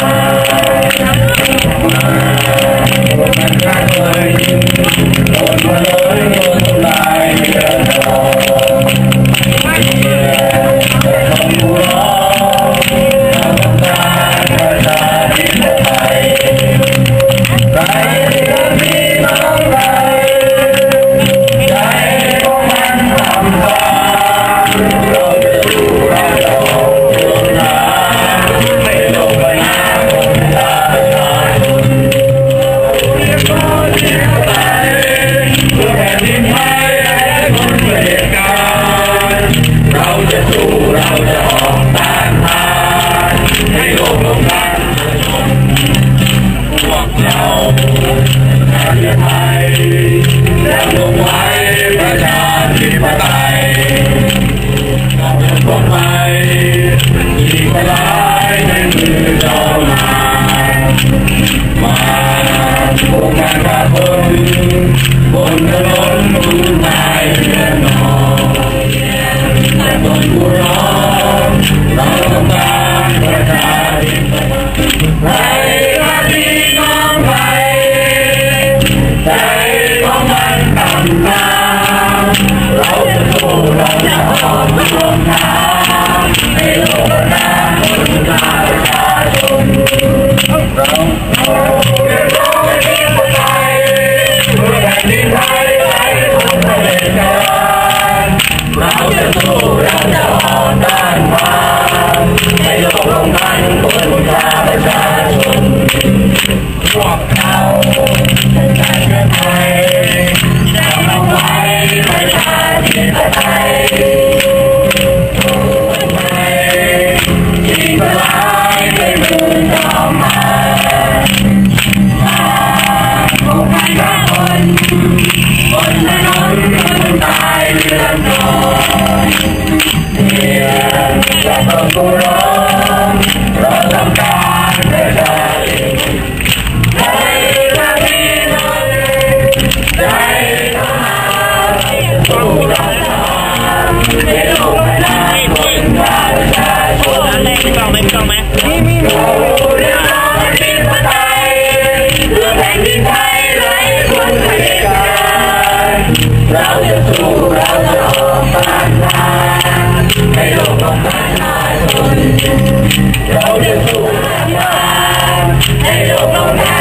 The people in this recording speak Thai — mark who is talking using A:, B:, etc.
A: 啊！啊！ ให้โลกลงทันพวกเราชาติไทยจะลงไว้ประชาธิปไตยเราจะปลดภัยอีกร้ายในมือเจ้ามามาพวกกันกับคน ใจของมันต่ำตาเราจะสู้เราจะออกมาลงทางให้โลกนาคุณมาประชาชนเราเรียนรู้ให้เป็นคนไทยเพื่อแผ่นดินไทยไร้คนเผด็จการเราจะสู้เราจะออกต้านทาให้โลกลงทันคนกาประชาชนพวกเรา นอะไรไม่
B: ต้องไหมไม่ต้องไหม
A: มีมีเราเรียกร้องให้เป็นคนไทยเ